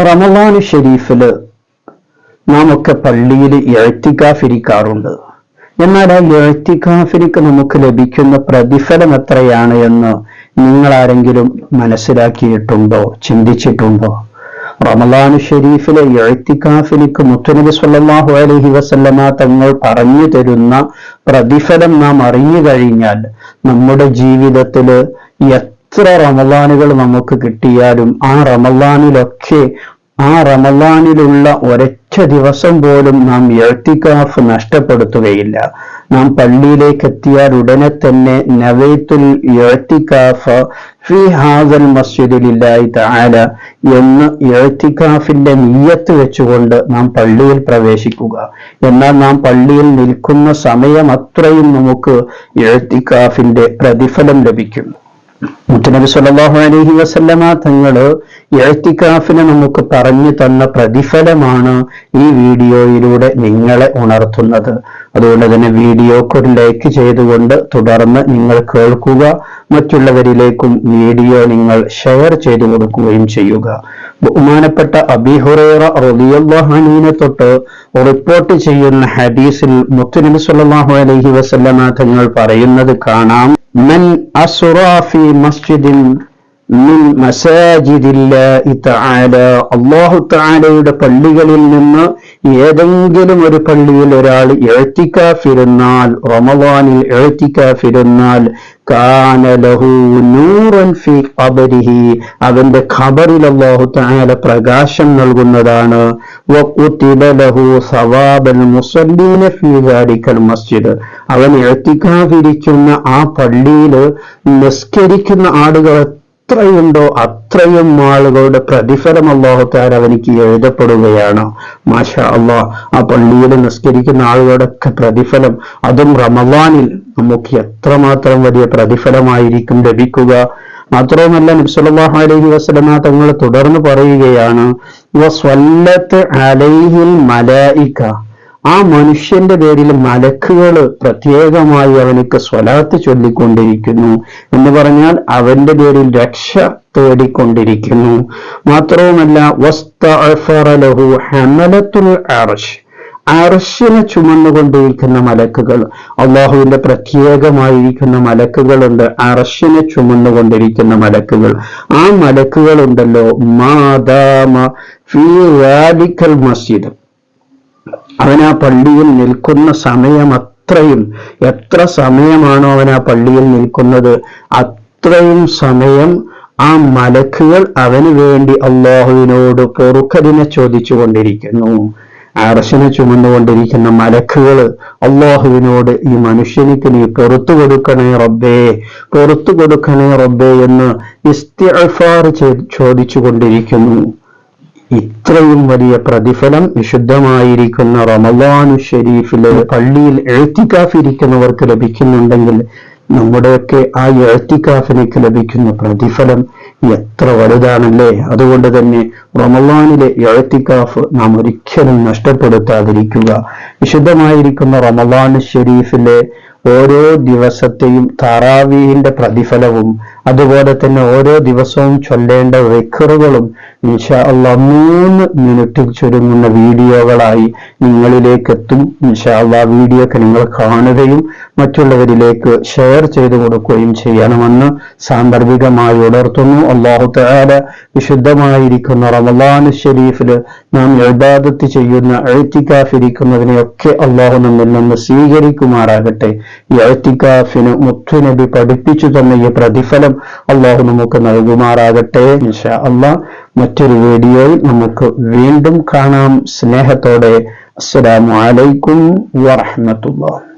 റമദാൻ ഷെരീഫിൽ നാം ഒക്കെ പള്ളിയിൽ എഴുത്തിക്കാഫിരിക്കാറുണ്ട് എന്നാൽ ആ എഴുത്തിക്കാഫിരിക്ക് നമുക്ക് ലഭിക്കുന്ന പ്രതിഫലം എത്രയാണ് എന്ന് നിങ്ങൾ ആരെങ്കിലും മനസ്സിലാക്കിയിട്ടുണ്ടോ ചിന്തിച്ചിട്ടുണ്ടോ? റമദാൻ ഷെരീഫിലെ എഴുത്തിക്കാഫിലിക്ക് മുത്തുനബി സല്ലല്ലാഹു അലൈഹി വസല്ലമ തങ്ങൾ പറഞ്ഞു തരുന്ന പ്രതിഫലം നാം അറിഞ്ഞു കഴിഞ്ഞാൽ നമ്മുടെ ജീവിതത്തിൽ എത്ര റമദാനുകൾ നമുക്ക് കിട്ടിയാലും ആ റമദാനിലൊക്കെ ആ റമദാനിലുള്ള ഒരൊറ്റ ദിവസം പോലും നാം എഴുത്തിക്കാഫ് നഷ്ടപ്പെടുത്തുകയില്ല. നാം പള്ളിയിലേക്ക് എത്തിയാൽ ഉടനെ തന്നെ നവേത്തുൽ എഴുത്തിക്കാഫ് ഫി ഹാദൽ മസ്ജിദിലില്ലായി തആല എന്ന് എഴുത്തിക്കാഫിന്റെ നീയത്ത് വെച്ചുകൊണ്ട് നാം പള്ളിയിൽ പ്രവേശിക്കുക. എന്നാൽ നാം പള്ളിയിൽ നിൽക്കുന്ന സമയം അത്രയും നമുക്ക് എഴുത്തിക്കാഫിന്റെ പ്രതിഫലം ലഭിക്കും മുത്തനബി സല്ലല്ലാഹു അലഹി വസല്ലമ തങ്ങൾ എഴുത്തിക്കാഫിന് നമുക്ക് പറഞ്ഞു തന്ന പ്രതിഫലമാണ് ഈ വീഡിയോയിലൂടെ നിങ്ങളെ ഉണർത്തുന്നത്. അതുകൊണ്ട് തന്നെ വീഡിയോക്ക് ഒരു ലൈക്ക് ചെയ്തുകൊണ്ട് തുടർന്ന് നിങ്ങൾ കേൾക്കുക. മറ്റുള്ളവരിലേക്കും വീഡിയോ നിങ്ങൾ ഷെയർ ചെയ്തു കൊടുക്കുകയും ചെയ്യുക. ബഹുമാനപ്പെട്ട അബിഹുറേറ റബിയുള്ളഹാനീനെ തൊട്ട് റിപ്പോർട്ട് ചെയ്യുന്ന ഹദീസിൽ മുത്തുനബി സല്ലല്ലാഹു അലൈഹി വസല്ലമ തങ്ങൾ പറയുന്നത് കാണാം. മൻ അസുറാഫി മസ്ജിദിൻ മിൻ താലയുടെ പള്ളികളിൽ നിന്ന് ഏതെങ്കിലും ഒരു പള്ളിയിൽ ഒരാൾ എഴുത്തിക്കാഫിരുന്നാൽ റമവാനിൽ എഴുത്തിക്കാഫിരുന്നാൽ അവന്റെ ഖബറിൽ അള്ളാഹു താല പ്രകാശം നൽകുന്നതാണ്. മസ്ജിദ്. അവൻ എഴുത്തിക്കാഫിരിക്കുന്ന ആ പള്ളിയിൽ നിസ്കരിക്കുന്ന ആളുകൾ എത്രയുണ്ടോ അത്രയും ആളുകളുടെ പ്രതിഫലം അള്ളാഹുത്താർ അവനിക്ക് എഴുതപ്പെടുകയാണ്. മാഷ അള്ളാഹ് ആ പള്ളിയിൽ നിസ്കരിക്കുന്ന ആളുകളുടെ പ്രതിഫലം അതും റമവാനിൽ നമുക്ക് എത്രമാത്രം വലിയ പ്രതിഫലമായിരിക്കും ലഭിക്കുക. മാത്രവുമല്ല നബ്സല്ലാഹു അലൈഹി വസ്ലമ തങ്ങൾ തുടർന്ന് പറയുകയാണ് അലൈഹിൽ മലായിക്ക ആ മനുഷ്യന്റെ പേരിൽ മലക്കുകൾ പ്രത്യേകമായി അവനക്ക് സ്വലാത്ത് ചൊല്ലിക്കൊണ്ടിരിക്കുന്നു എന്ന് പറഞ്ഞാൽ അവന്റെ പേരിൽ രക്ഷ തേടിക്കൊണ്ടിരിക്കുന്നു. മാത്രവുമല്ല വസ്തഅഫറലഹു ഹമലത്തുൽ അർഷ് ചുമന്നുകൊണ്ടിരിക്കുന്ന മലക്കുകൾ അള്ളാഹുവിന്റെ പ്രത്യേകമായിരിക്കുന്ന മലക്കുകളുണ്ട്. അർശിനെ ചുമന്നുകൊണ്ടിരിക്കുന്ന മലക്കുകൾ. ആ മലക്കുകളുണ്ടല്ലോ. മാതാമ ഫീ മസ്ജിദ്. അവൻ ആ പള്ളിയിൽ നിൽക്കുന്ന സമയം അത്രയും എത്ര സമയമാണോ അവൻ ആ പള്ളിയിൽ നിൽക്കുന്നത്? അത്രയും സമയം ആ മലക്കുകൾ അവന് വേണ്ടി അള്ളാഹുവിനോട് പൊറുക്കതിനെ ചോദിച്ചു കൊണ്ടിരിക്കുന്നു അറശിനെ ചുമന്നുകൊണ്ടിരിക്കുന്ന മലക്കുകൾ അള്ളാഹുവിനോട് ഈ മനുഷ്യനിക്ക് നീ പൊറത്തു കൊടുക്കണേ റബ്ബേ പൊറത്തു കൊടുക്കണേ റബ്ബേ എന്ന് ഇസ്തിഫാർ ചോദിച്ചു കൊണ്ടിരിക്കുന്നു ഇത്രയും വലിയ പ്രതിഫലം വിശുദ്ധമായിരിക്കുന്ന റമദാനു ഷെരീഫിലെ പള്ളിയിൽ എഴുത്തിക്കാഫിരിക്കുന്നവർക്ക് ലഭിക്കുന്നുണ്ടെങ്കിൽ നമ്മുടെയൊക്കെ ആ എഴുത്തിക്കാഫിനേക്ക് ലഭിക്കുന്ന പ്രതിഫലം എത്ര വലുതാണല്ലേ? അതുകൊണ്ട് തന്നെ റമദാനിലെ എഴുത്തിക്കാഫ് നാം ഒരിക്കലും നഷ്ടപ്പെടുത്താതിരിക്കുക. വിശുദ്ധമായിരിക്കുന്ന റമദാൻ ഷെരീഫിലെ ഓരോ ദിവസത്തെയും താറാവീഹിന്റെ പ്രതിഫലവും അതുപോലെ തന്നെ ഓരോ ദിവസവും ചൊല്ലേണ്ട വെക്കറുകളും ഇൻഷാ അല്ല മൂന്ന് മിനിറ്റിൽ ചുരുങ്ങുന്ന വീഡിയോകളായി നിങ്ങളിലേക്ക് എത്തും. ഇൻഷാ അല്ല വീഡിയോ ഒക്കെ നിങ്ങൾ കാണുകയും മറ്റുള്ളവരിലേക്ക് ഷെയർ ചെയ്തു കൊടുക്കുകയും ചെയ്യണമെന്ന് സാന്ദർഭികമായി ഉണർത്തുന്നു. അള്ളാഹു തആല വിശുദ്ധമായിരിക്കുന്ന റമദാന് ഷെരീഫിൽ നാം എഴുതാദത്ത് ചെയ്യുന്ന എഴുത്തിക്കാഫിരിക്കുന്നതിനെയൊക്കെ അള്ളാഹു നമ്മിൽ നിന്ന് സ്വീകരിക്കുമാറാകട്ടെ. എഴുത്തിക്കാഫിന് മുത്തുനബി പഠിപ്പിച്ചു തന്ന ഈ പ്രതിഫലം അള്ളാഹു നമുക്ക് നൽകുമാറാകട്ടെ. ഇൻഷാ അള്ളാഹ് മറ്റൊരു വീഡിയോയിൽ നമുക്ക് വീണ്ടും കാണാം. സ്നേഹത്തോടെ. അസ്സലാമു അലൈക്കും വറഹ്മത്തുള്ളാഹി.